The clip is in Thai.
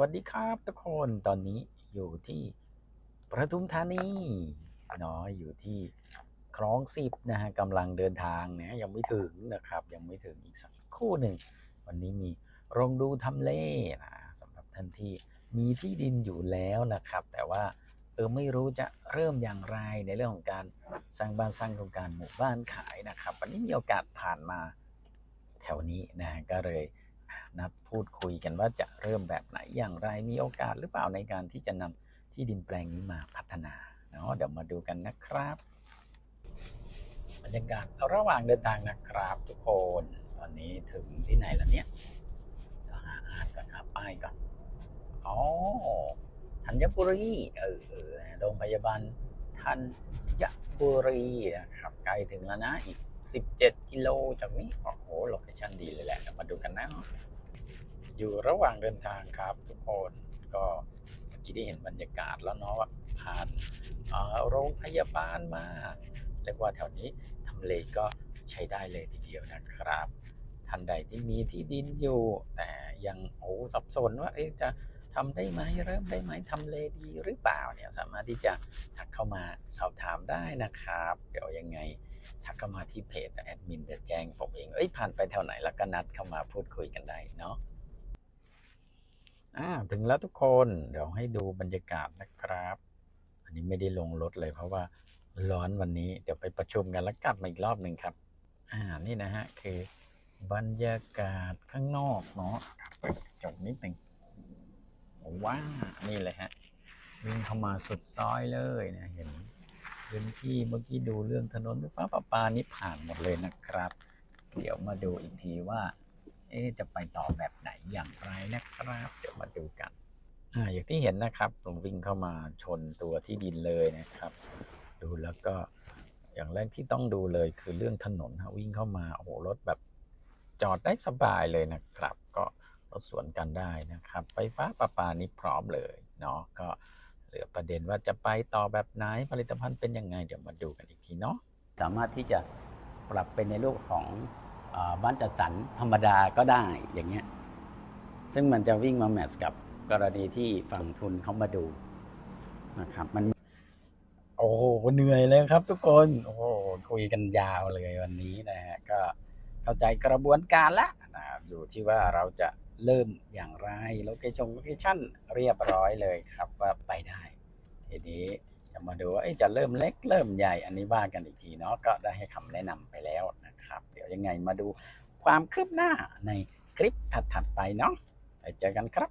วัสดีครับทุกคนตอนนี้อยู่ที่ประทุมธานีเนาะอยู่ที่คลองสิบนะฮะกำลังเดินทางนะยังไม่ถึงนะครับ ยังไม่ถึงอีกสักคู่หนึ่ง วันนี้มีโรงดูทำเลนะสำหรับท่านที่มีที่ดินอยู่แล้วนะครับ แต่ว่าเออไม่รู้จะเริ่มอย่างไรในเรื่องของการสร้างบ้านสร้างโครงการหมู่บ้านขายนะครับ วันนี้มีโอกาสผ่านมาแถวนี้นะฮะก็เลย นัดพูดคุยกันว่าจะเริ่มแบบไหนอย่างไรมีโอกาสหรือเปล่าในการที่จะนำที่ดินแปลงนี้มาพัฒนาเนาะเดี๋ยวมาดูกันนะครับบรรยากาศระหว่างเดินทางนะครับทุกคนตอนนี้ถึงที่ไหนแล้วเนี่ยเดี๋ยวหาอ่านก่อนหาป้ายก่อนอ๋อธัญบุรีเออโรงพยาบาลธัญบุรีนะครับใกล้ถึงแล้วนะอีก 17 กิโลจากนี้โอ้โหโลเคชั่นดีเลยแหละมาดูกันนะ อยู่ระหว่างเดินทางครับทุกคนก็เมื่อกี้ได้เห็นบรรยากาศแล้วเนาะว่าผ่านโรงพยาบาลมาเรียกว่าแถวนี้ทำเลก็ใช้ได้เลยทีเดียวนะครับ ท่านใดที่มีที่ดินอยู่ แต่ยังโอ้สับสนว่าเอจะทำได้ไหมเริ่มได้ไหมทำเลดีหรือเปล่าเนี่ยสามารถที่จะทักเข้ามาสอบถามได้นะครับ เดี๋ยวยังไงทักเข้ามาที่เพจแอดมินจะแจ้งผมเอง เอ้ยผ่านไปแถวไหนแล้วก็นัดเข้ามาพูดคุยกันได้เนาะ อ่าถึงแล้วทุกคนเดี๋ยวให้ดูบรรยากาศนะครับ อันนี้ไม่ได้ลงรถเลยเพราะว่าร้อนวันนี้เดี๋ยวไปประชุมกันแล้วกลับมาอีกรอบหนึ่งครับ อ่านี่นะฮะคือบรรยากาศข้างนอกเนาะเปิดจกนิดหนึ่งว้านี่เลยฮะวิ่งเข้ามาสุดซอยเลยนะเห็นพื้นที่เมื่อกี้ดูเรื่องถนนไฟฟ้าประปานี่ผ่านหมดเลยนะครับ เดี๋ยวมาดูอีกทีว่า เอ๊จะไปต่อแบบไหนอย่าง นะครับ เดี๋ยวมาดูกัน อ่า อย่างที่เห็นนะครับผมวิ่งเข้ามาชนตัวที่ดินเลยนะครับ ดูแล้วก็อย่างแรกที่ต้องดูเลยคือเรื่องถนนฮะวิ่งเข้ามาโอ้โหรถแบบจอดได้สบายเลยนะครับ ก็รถสวนกันได้นะครับ ไฟฟ้าประปานี่พร้อมเลยเนาะก็เหลือประเด็นว่าจะไปต่อแบบไหนผลิตภัณฑ์เป็นยังไง เดี๋ยวมาดูกันอีกทีเนาะสามารถที่จะปรับเป็นในรูปของอบ้านจัดสรรธรรมดาก็ได้อย่างเงี้ย ซึ่งมันจะวิ่งมาแมทช์กับกรณีที่ฝั่งทุนเขามาดูนะครับมัน โอ้โหเหนื่อยเลยครับทุกคน โอ้โหคุยกันยาวเลยวันนี้นะฮะก็เข้าใจกระบวนการละนะครับอยู่ที่ว่าเราจะเริ่มอย่างไรโลเคชั่นโลเคชั่นเรียบร้อยเลยครับว่าไปได้ทีนี้จะมาดูว่าจะเริ่มเล็กเริ่มใหญ่อันนี้ว่ากันอีกทีเนาะก็ได้ให้คำแนะนำไปแล้วนะครับ เดี๋ยวยังไงมาดูความคืบหน้าในคลิปถัดๆไปเนาะ jangan kerap.